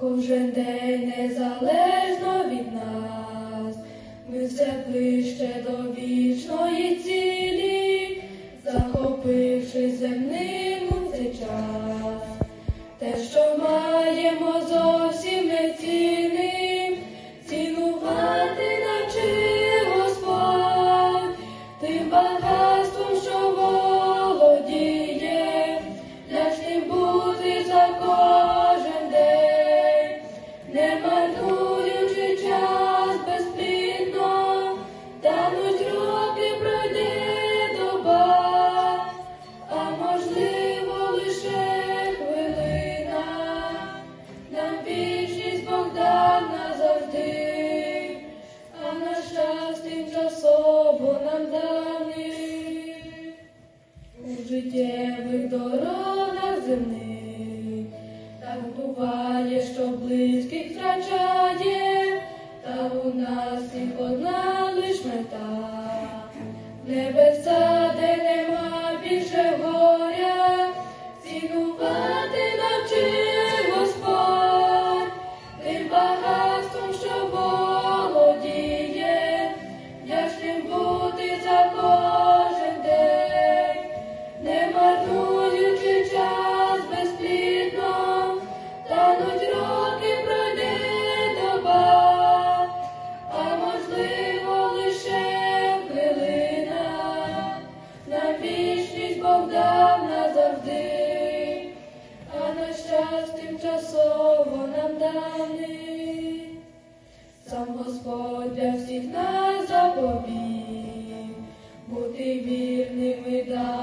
кожен день незалежно від нас, ми все ближче до вічної цілі, захопивши земним у цей час, те, що маємо. всіх одна лиш мета, небеса. тимчасово нам дали, сам Господь для всіх нас заповів, бути вірними да.